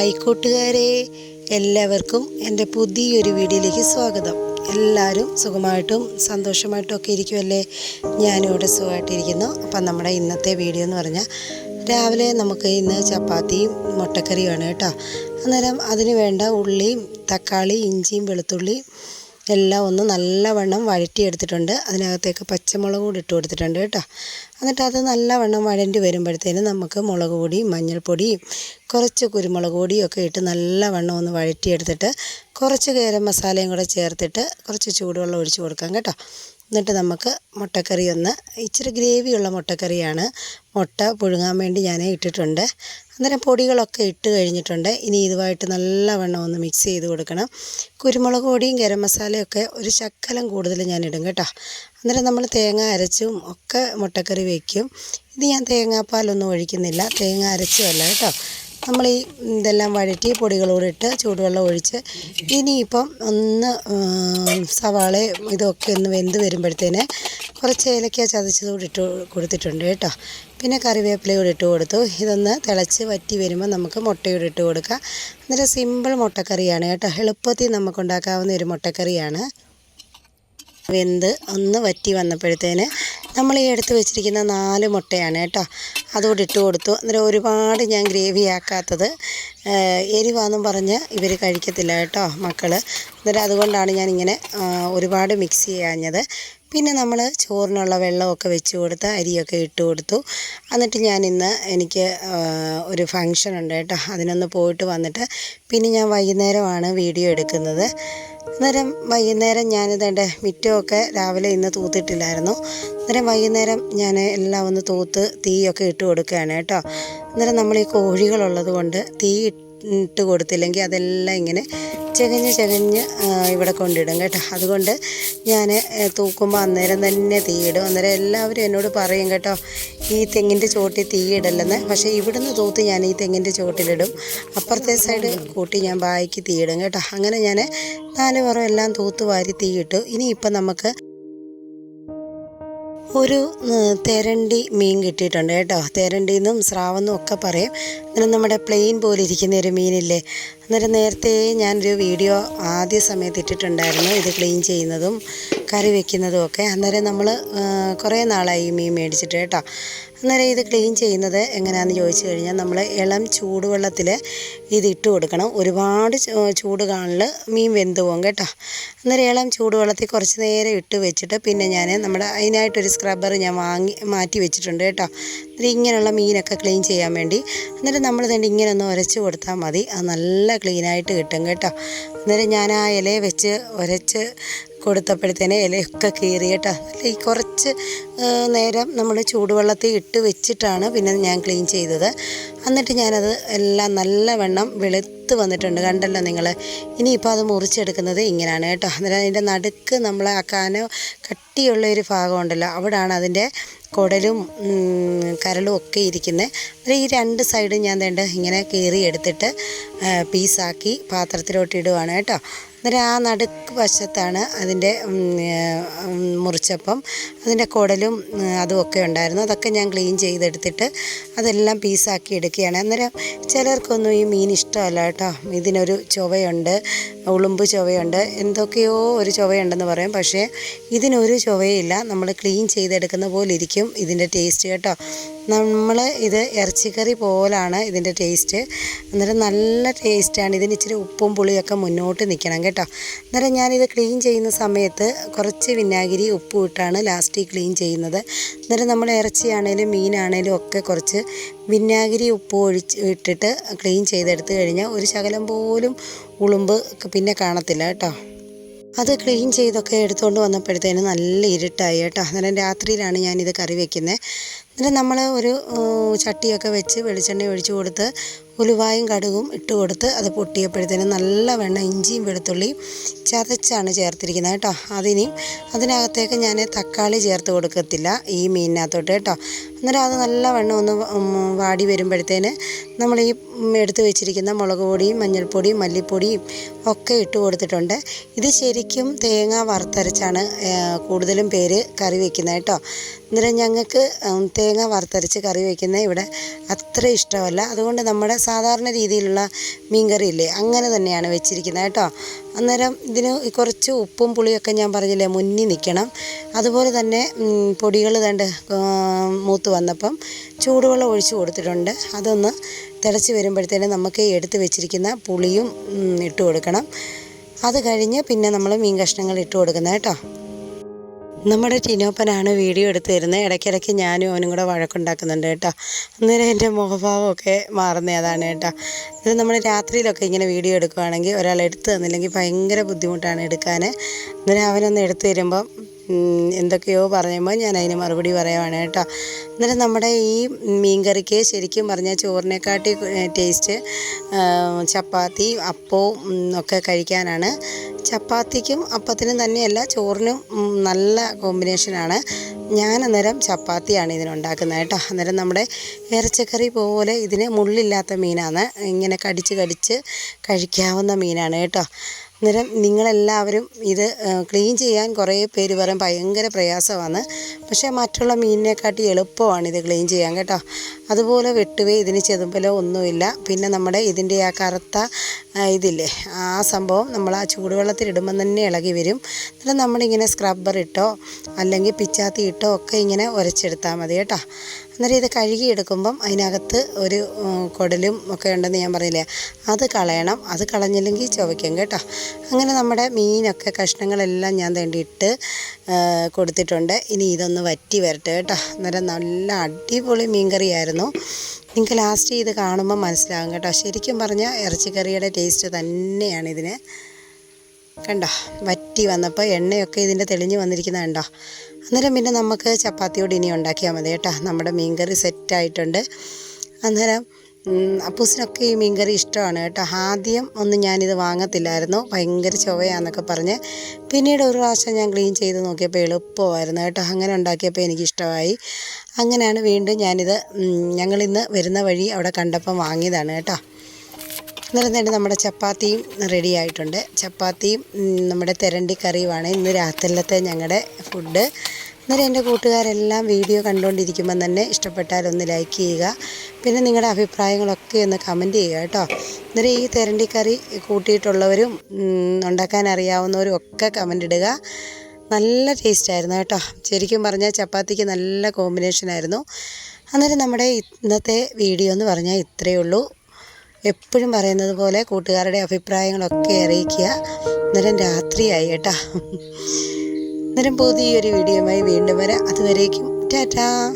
Hi കൂട്ടുകാരെ എല്ലാവർക്കും എന്റെ പുതിയൊരു വീഡിയോയിലേക്ക് സ്വാഗതം. എല്ലാവരും സുഖമായിട്ടും സന്തോഷമായിട്ടും ഒക്കെ ഇരിക്കുമല്ലേ ഞാനും ഇവിടെ സുഖമായിട്ടിരിക്കുന്നു. അപ്പം നമ്മുടെ ഇന്നത്തെ വീഡിയോ എന്ന് പറഞ്ഞാൽ രാവിലെ നമുക്ക് ഇന്ന് ചപ്പാത്തിയും മുട്ടക്കറിയുമാണ് കേട്ടോ. അന്നേരം അതിന് വേണ്ട ഉള്ളിയും തക്കാളി ഇഞ്ചിയും വെളുത്തുള്ളിയും എല്ലാം ഒന്ന് നല്ലവണ്ണം വഴറ്റിയെടുത്തിട്ടുണ്ട്. അതിനകത്തേക്ക് പച്ചമുളക് കൂടി ഇട്ട് കൊടുത്തിട്ടുണ്ട് കേട്ടോ. എന്നിട്ട് അത് നല്ലവണ്ണം വഴണ്ടി വരുമ്പോഴത്തേനും നമുക്ക് മുളക് പൊടിയും മഞ്ഞൾപ്പൊടിയും കുറച്ച് കുരുമുളക് പൊടിയും ഒക്കെ ഇട്ട് നല്ലവണ്ണം ഒന്ന് വഴറ്റിയെടുത്തിട്ട് കുറച്ച് ഗരം മസാലയും കൂടെ ചേർത്തിട്ട് കുറച്ച് ചൂടുവെള്ളം ഒഴിച്ച് കൊടുക്കാം കേട്ടോ. എന്നിട്ട് നമുക്ക് മുട്ടക്കറി ഒന്ന് ഇച്ചിരി ഗ്രേവിയുള്ള മുട്ടക്കറിയാണ് മുട്ട പുഴുങ്ങാൻ വേണ്ടി ഞാൻ ഇട്ടിട്ടുണ്ട്. അന്നേരം പൊടികളൊക്കെ ഇട്ട് കഴിഞ്ഞിട്ടുണ്ട്. ഇനി ഇതുമായിട്ട് നല്ലവണ്ണം ഒന്ന് മിക്സ് ചെയ്ത് കൊടുക്കണം. കുരുമുളക് പൊടിയും ഗരം മസാലയൊക്കെ ഒരു ശക്കലം കൂടുതൽ ഞാൻ ഇടും കേട്ടോ. അന്നേരം നമ്മൾ തേങ്ങ അരച്ചും ഒക്കെ മുട്ടക്കറി വയ്ക്കും ഇത് ഞാൻ തേങ്ങാപ്പാലൊന്നും ഒഴിക്കുന്നില്ല. തേങ്ങ അരച്ചുമല്ല കേട്ടോ. നമ്മൾ ഈ ഇതെല്ലാം വഴറ്റി പൊടികളോട് ഇട്ട് ചൂടുവെള്ളം ഒഴിച്ച് ഇനിയിപ്പം ഒന്ന് സവാള ഇതൊക്കെ ഒന്ന് വെന്ത് വരുമ്പോഴത്തേന് കുറച്ച് ഏലക്ക ചതച്ചതുകൂടി ഇട്ട് കൊടുത്തിട്ടുണ്ട് കേട്ടോ. പിന്നെ കറിവേപ്പില കൂടി ഇട്ട് കൊടുത്തു. ഇതൊന്ന് തിളച്ച് വറ്റി വരുമ്പോൾ നമുക്ക് മുട്ടയോട് ഇട്ട് കൊടുക്കാം. നല്ല സിമ്പിൾ മുട്ടക്കറിയാണ് കേട്ടോ. എളുപ്പത്തിൽ നമുക്ക് ഉണ്ടാക്കാവുന്ന ഒരു മുട്ടക്കറിയാണ്. വെന്ത് ഒന്ന് വറ്റി വന്നപ്പോഴത്തേന് നമ്മൾ ഈ എടുത്ത് വെച്ചിരിക്കുന്ന നാല് മുട്ടയാണ് കേട്ടോ. അതുകൂടി ഇട്ട് കൊടുത്തു. അന്നേരം ഒരുപാട് ഞാൻ ഗ്രേവി ആക്കാത്തത് എരിവാന്നും പറഞ്ഞ് ഇവർ കഴിക്കത്തില്ല കേട്ടോ മക്കൾ അന്നേരം അതുകൊണ്ടാണ് ഞാനിങ്ങനെ ഒരുപാട് മിക്സ് ചെയ്യാഞ്ഞത്. പിന്നെ നമ്മൾ ചോറിനുള്ള വെള്ളമൊക്കെ വെച്ച് കൊടുത്ത് അരിയൊക്കെ ഇട്ട് കൊടുത്തു. എന്നിട്ട് ഞാൻ ഇന്ന് എനിക്ക് ഒരു ഫങ്ഷൻ ഉണ്ട് കേട്ടോ. അതിനൊന്ന് പോയിട്ട് വന്നിട്ട് പിന്നെ ഞാൻ വൈകുന്നേരമാണ് വീഡിയോ എടുക്കുന്നത്. അന്നേരം വൈകുന്നേരം ഞാനിത് എന്റെ മിറ്റമൊക്കെ രാവിലെ ഇന്ന് തൂത്തിട്ടില്ലായിരുന്നു. അന്നേരം വൈകുന്നേരം ഞാൻ എല്ലാം ഒന്ന് തൂത്ത് തീയൊക്കെ ഇട്ട് കൊടുക്കുകയാണ് കേട്ടോ. അന്നേരം നമ്മൾ ഈ കോഴികളുള്ളത് കൊണ്ട് തീ ഇട്ട് കൊടുത്തില്ലെങ്കിൽ അതെല്ലാം ഇങ്ങനെ ചകഞ്ഞ് ചകഞ്ഞ് ഇവിടെ കൊണ്ടിടും കേട്ടോ. അതുകൊണ്ട് ഞാൻ തൂക്കുമ്പോൾ അന്നേരം തന്നെ തീയിടും. അന്നേരം എല്ലാവരും എന്നോട് പറയും കേട്ടോ ഈ തെങ്ങിന്റെ ചോട്ടിൽ തീയിടല്ലെന്ന് പക്ഷേ ഇവിടുന്ന് തൂത്ത് ഞാൻ ഈ തെങ്ങിന്റെ ചോട്ടിലിടും. അപ്പുറത്തെ സൈഡ് കൂട്ടി ഞാൻ ബായിക്ക് തീയിടും കേട്ടോ. അങ്ങനെ ഞാൻ നാല് പുറം എല്ലാം തൂത്ത് വാരി തീയിട്ടു. ഇനിയിപ്പം നമുക്ക് ഒരു തെരണ്ടി മീൻ കിട്ടിയിട്ടുണ്ട് കേട്ടോ. തെരണ്ടിന്നും സ്രാവെന്നും ഒക്കെ പറയും. അന്നേരം നമ്മുടെ പ്ലെയിൻ പോലെ ഇരിക്കുന്ന ഒരു മീനില്ലേ. അന്നേരം നേരത്തെ ഞാനൊരു വീഡിയോ ആദ്യ സമയത്ത് ഇട്ടിട്ടുണ്ടായിരുന്നു ഇത് ക്ലീൻ ചെയ്യുന്നതും. കറി വെക്കുന്നതും ഒക്കെ. അന്നേരം നമ്മൾ കുറേ നാളായി ഈ മീൻ മേടിച്ചിട്ട് കേട്ടോ. അന്നേരം ഇത് ക്ലീൻ ചെയ്യുന്നത് എങ്ങനെയാണെന്ന് ചോദിച്ചു കഴിഞ്ഞാൽ നമ്മൾ ഇളം ചൂടുവെള്ളത്തിൽ ഇത് ഇട്ട് കൊടുക്കണം. ഒരുപാട് ചൂട് കാണിൽ മീൻ വെന്ത് പോകും കേട്ടോ. അന്നേരം ഇളം ചൂടുവെള്ളത്തിൽ കുറച്ച് നേരം ഇട്ട് വെച്ചിട്ട് പിന്നെ ഞാൻ നമ്മുടെ അതിനായിട്ടൊരു സ്ക്രബ്ബർ ഞാൻ വാങ്ങി മാറ്റി വെച്ചിട്ടുണ്ട് കേട്ടോ. അന്നേരം ഇങ്ങനെയുള്ള മീനൊക്കെ ക്ലീൻ ചെയ്യാൻ വേണ്ടി. അന്നേരം നമ്മൾ തന്നെ ഇങ്ങനെ ഒന്ന് ഉരച്ച് കൊടുത്താൽ മതി. അത് നല്ല ക്ലീനായിട്ട് കിട്ടും കേട്ടോ. അന്നേരം ഞാൻ ആ ഇലയെ വെച്ച് ഉരച്ച് കൊടുത്തപ്പോഴത്തേന് ഇലയൊക്കെ കീറി കേട്ടോ ഈ കുറച്ച് നേരം നമ്മൾ ചൂടുവെള്ളത്തിൽ ഇട്ട് വെച്ചിട്ടാണ് പിന്നെ ഞാൻ ക്ലീൻ ചെയ്തത്. എന്നിട്ട് ഞാനത് എല്ലാം നല്ല നല്ലവണ്ണം വെളുത്ത് വന്നിട്ടുണ്ട്. കണ്ടല്ലോ നിങ്ങൾ ഇനിയിപ്പോൾ അത് മുറിച്ചെടുക്കുന്നത് ഇങ്ങനെയാണ് കേട്ടോ. അന്നേരം അതിന്റെ നടുക്ക് നമ്മളെ ആ കാന കട്ടിയുള്ള ഒരു ഭാഗം ഉണ്ടല്ലോ അവിടാണ് അതിന്റെ കുടലും കരളും ഒക്കെ ഇരിക്കുന്നത് ഈ രണ്ട് സൈഡും ഞാൻ വേണ്ട ഇങ്ങനെ കീറി എടുത്തിട്ട് പീസാക്കി പാത്രത്തിലോട്ട് ഇടുവാണ് കേട്ടോ. അന്നേരം ആ നടുക്ക് വശത്താണ് അതിന്റെ മുറിച്ചപ്പം. അതിന്റെ കുടലും അതുമൊക്കെ ഉണ്ടായിരുന്നു. അതൊക്കെ ഞാൻ ക്ലീൻ ചെയ്തെടുത്തിട്ട് അതെല്ലാം പീസാക്കി എടുക്കുകയാണ്. അന്നേരം ചിലർക്കൊന്നും ഈ മീൻ ഇഷ്ടമല്ല കേട്ടോ. ഇതിനൊരു ചൊവയുണ്ട് ഉളുമ്പ് ചൊവയുണ്ട് എന്തൊക്കെയോ ഒരു ചൊവയുണ്ടെന്ന് പറയും. പക്ഷേ ഇതിനൊരു ചൊവയില്ല. നമ്മൾ ക്ലീൻ ചെയ്തെടുക്കുന്ന പോലെ ഇരിക്കും ഇതിന്റെ ടേസ്റ്റ് കേട്ടോ. നമ്മൾ ഇത് ഇറച്ചിക്കറി പോലാണ് ഇതിന്റെ ടേസ്റ്റ്. അന്നേരം നല്ല ടേസ്റ്റാണ്. ഇതിന് ഇച്ചിരി ഉപ്പും പുളിയൊക്കെ മുന്നോട്ട് നിൽക്കണം കേട്ടോ. അന്നേരം ഞാനിത് ക്ലീൻ ചെയ്യുന്ന സമയത്ത് കുറച്ച് വിനാഗിരി ഉപ്പും ഇട്ടാണ് ലാസ്റ്റ് ക്ലീൻ ചെയ്യുന്നത്. അന്നേരം നമ്മൾ ഇറച്ചിയാണേലും മീനാണേലും ഒക്കെ കുറച്ച് വിനാഗിരി ഉപ്പ് ഒഴിച്ച് ഇട്ടിട്ട് ക്ലീൻ ചെയ്തെടുത്ത് കഴിഞ്ഞാൽ ഒരു ശകലം പോലും ഉളുമ്പ് പിന്നെ കാണത്തില്ല കേട്ടോ. അത് ക്ലീൻ ചെയ്തൊക്കെ എടുത്തുകൊണ്ട് വന്നപ്പോഴത്തേനും നല്ല ഇരുട്ടായി കേട്ടോ. അന്നേരം രാത്രിയിലാണ് ഞാനിത് കറി വയ്ക്കുന്നത് എന്നിട്ട് നമ്മൾ ഒരു ചട്ടിയൊക്കെ വെച്ച് വെളിച്ചെണ്ണ ഒഴിച്ചു കൊടുത്ത് ഉലുവായും കടുകും ഇട്ട് കൊടുത്ത് അത് പൊട്ടിയപ്പോഴത്തേനും നല്ല വെണ്ണ ഇഞ്ചിയും വെളുത്തുള്ളിയും ചതച്ചാണ് ചേർത്തിരിക്കുന്നത് കേട്ടോ. അതിനെയും അതിനകത്തേക്ക് ഞാൻ തക്കാളി ചേർത്ത് കൊടുക്കത്തില്ല ഈ മീനിനകത്തോട്ട് കേട്ടോ. അന്നേരം അത് നല്ല വെണ്ണം ഒന്ന് വാടി വരുമ്പോഴത്തേന് നമ്മൾ ഈ എടുത്ത് വെച്ചിരിക്കുന്ന മുളക് പൊടിയും മഞ്ഞൾപ്പൊടിയും മല്ലിപ്പൊടിയും ഒക്കെ ഇട്ട് കൊടുത്തിട്ടുണ്ട്. ഇത് ശരിക്കും തേങ്ങ വറുത്തരച്ചാണ് കൂടുതലും പേര് കറി വയ്ക്കുന്നത് കേട്ടോ. അന്നേരം ഞങ്ങൾക്ക് തേങ്ങ വറുത്തരച്ച് കറി വയ്ക്കുന്നത് ഇവിടെ അത്ര ഇഷ്ടമല്ല. അതുകൊണ്ട് നമ്മുടെ സാധാരണ രീതിയിലുള്ള മീൻകറി ഇല്ലേ അങ്ങനെ തന്നെയാണ് വെച്ചിരിക്കുന്നത് കേട്ടോ. അന്നേരം ഇതിന് കുറച്ച് ഉപ്പും പുളിയൊക്കെ ഞാൻ പറഞ്ഞില്ലേ മുന്നിൽ നിൽക്കണം. അതുപോലെ തന്നെ പൊടികൾ തണ്ട് മൂത്ത് വന്നപ്പം ചൂടുവെള്ളം ഒഴിച്ചു കൊടുത്തിട്ടുണ്ട്. അതൊന്ന് തിളച്ച് വരുമ്പോഴത്തേനും നമുക്ക് എടുത്ത് വെച്ചിരിക്കുന്ന പുളിയും ഇട്ട് കൊടുക്കണം. അത് കഴിഞ്ഞ് പിന്നെ നമ്മൾ മീൻ കഷ്ണങ്ങൾ ഇട്ട് കൊടുക്കുന്നത് കേട്ടോ. നമ്മുടെ ടിനോപ്പനാണ് വീഡിയോ എടുത്ത് തരുന്നത് ഇടയ്ക്കിടയ്ക്ക് ഞാനും അവനും കൂടെ വഴക്കുണ്ടാക്കുന്നുണ്ട് കേട്ടോ. അന്നേരം എന്റെ മുഖഭാവമൊക്കെ മാറുന്നത് അതാണ് കേട്ടോ. ഇത് നമ്മൾ രാത്രിയിലൊക്കെ ഇങ്ങനെ വീഡിയോ എടുക്കുകയാണെങ്കിൽ ഒരാൾ എടുത്തു തന്നില്ലെങ്കിൽ ഭയങ്കര ബുദ്ധിമുട്ടാണ് എടുക്കാൻ അന്നേരം അവനൊന്ന് എടുത്തു തരുമ്പം എന്തൊക്കെയോ പറയുമ്പോൾ ഞാൻ അതിന് മറുപടി പറയുവാണ് കേട്ടോ. എന്നാലും നമ്മുടെ ഈ മീൻകറിക്ക് ശരിക്കും പറഞ്ഞാൽ ചോറിനെക്കാട്ടി ടേസ്റ്റ് ചപ്പാത്തി അപ്പവും ഒക്കെ കഴിക്കാനാണ്. ചപ്പാത്തിക്കും അപ്പത്തിനും തന്നെയല്ല ചോറിനും നല്ല കോമ്പിനേഷനാണ് ഞാൻ അന്നേരം ചപ്പാത്തിയാണ് ഇതിനുണ്ടാക്കുന്നത് കേട്ടോ. അന്നേരം നമ്മുടെ ഇറച്ചക്കറി പോലെ ഇതിന് മുള്ളില്ലാത്ത മീനാണ്. ഇങ്ങനെ കടിച്ച് കടിച്ച് കഴിക്കാവുന്ന മീനാണ് കേട്ടോ. അന്നേരം നിങ്ങളെല്ലാവരും ഇത് ക്ലീൻ ചെയ്യാൻ കുറേ പേര് പറയും ഭയങ്കര പ്രയാസമാണ്. പക്ഷേ മറ്റുള്ള മീനിനെക്കാട്ടി എളുപ്പമാണ് ഇത് ക്ലീൻ ചെയ്യാൻ കേട്ടോ. അതുപോലെ വെട്ടുവേ ഇതിന് ചെതുമ്പലോ ഒന്നുമില്ല. പിന്നെ നമ്മുടെ ഇതിന്റെ ആ കറുത്ത ഇതില്ലേ ആ സംഭവം നമ്മൾ ആ ചൂടുവെള്ളത്തിൽ ഇടുമ്പം തന്നെ ഇളകി വരും. എന്നിട്ട് നമ്മളിങ്ങനെ സ്ക്രബ്ബർ ഇട്ടോ അല്ലെങ്കിൽ പിച്ചാത്തി ഇട്ടോ ഒക്കെ ഇങ്ങനെ ഉരച്ചെടുത്താൽ മതി കേട്ടോ. അന്നേരം ഇത് കഴുകിയെടുക്കുമ്പം അതിനകത്ത് ഒരു കൊടലും ഒക്കെ ഉണ്ടെന്ന് ഞാൻ പറഞ്ഞില്ലേ അത് കളയണം. അത് കളഞ്ഞില്ലെങ്കിൽ ചുവയ്ക്കും കേട്ടോ. അങ്ങനെ നമ്മുടെ മീനൊക്കെ കഷ്ണങ്ങളെല്ലാം ഞാൻ തേണ്ടിയിട്ട് കൊടുത്തിട്ടുണ്ട്. ഇനി ഇതൊന്ന് വറ്റി വരട്ടെ കേട്ടോ. അന്നേരം നല്ല അടിപൊളി മീൻകറിയായിരുന്നു. നിങ്ങൾക്ക് ലാസ്റ്റ് ഇത് കാണുമ്പോൾ മനസ്സിലാകും കേട്ടോ. ശരിക്കും പറഞ്ഞാൽ ഇറച്ചിക്കറിയുടെ ടേസ്റ്റ് തന്നെയാണ് ഇതിന്. കണ്ടോ? വറ്റി വന്നപ്പോൾ എണ്ണയൊക്കെ ഇതിന്റെ തെളിഞ്ഞ് വന്നിരിക്കുന്നത് കണ്ടോ? അന്നേരം പിന്നെ നമുക്ക് ചപ്പാത്തിയോട് ഇനി ഉണ്ടാക്കിയാൽ മതി കേട്ടോ. നമ്മുടെ മീൻകറി സെറ്റായിട്ടുണ്ട് അന്നേരം അപ്പൂസിനൊക്കെ ഈ മീൻകറി ഇഷ്ടമാണ് കേട്ടോ. ആദ്യം ഒന്നും ഞാനിത് വാങ്ങത്തില്ലായിരുന്നു. ഭയങ്കര ചുവയാന്നൊക്കെ പറഞ്ഞ് പിന്നീട് ഒരു പ്രാവശ്യം ഞാൻ ക്ലീൻ ചെയ്ത് നോക്കിയപ്പോൾ എളുപ്പമായിരുന്നു കേട്ടോ. അങ്ങനെ ഉണ്ടാക്കിയപ്പോൾ എനിക്കിഷ്ടമായി. അങ്ങനെയാണ് വീണ്ടും ഞാനിത് ഞങ്ങളിന്ന് വരുന്ന വഴി അവിടെ കണ്ടപ്പം വാങ്ങിയതാണ് കേട്ടോ. അന്നേരം തന്നെ നമ്മുടെ ചപ്പാത്തിയും റെഡി ആയിട്ടുണ്ട്. ചപ്പാത്തിയും നമ്മുടെ തെരണ്ടി കറിയുമാണ് ഇന്ന് രാത്രിയിലത്തെ ഞങ്ങളുടെ ഫുഡ് അന്നേരം എന്റെ കൂട്ടുകാരെല്ലാം വീഡിയോ കണ്ടുകൊണ്ടിരിക്കുമ്പം തന്നെ ഇഷ്ടപ്പെട്ടാൽ ഒന്ന് ലൈക്ക് ചെയ്യുക. പിന്നെ നിങ്ങളുടെ അഭിപ്രായങ്ങളൊക്കെ ഒന്ന് കമന്റ് ചെയ്യുക കേട്ടോ. അന്നേരം ഈ തെരണ്ടിക്കറി കൂട്ടിയിട്ടുള്ളവരും ഉണ്ടാക്കാൻ അറിയാവുന്നവരും ഒക്കെ കമന്റ് ഇടുക. നല്ല ടേസ്റ്റായിരുന്നു കേട്ടോ. ശരിക്കും പറഞ്ഞാൽ ചപ്പാത്തിക്ക് നല്ല കോമ്പിനേഷനായിരുന്നു അന്നേരം നമ്മുടെ ഇന്നത്തെ വീഡിയോ എന്ന് പറഞ്ഞാൽ ഇത്രയേ ഉള്ളൂ. എപ്പോഴും പറയുന്നത് പോലെ കൂട്ടുകാരുടെ അഭിപ്രായങ്ങളൊക്കെ അറിയിക്കുക. അന്നേരം രാത്രിയായി കേട്ടോ. അന്നേരം പുതിയൊരു വീഡിയോയുമായി വീണ്ടും വരാം. അതുവരേക്കും. ടാറ്റാ.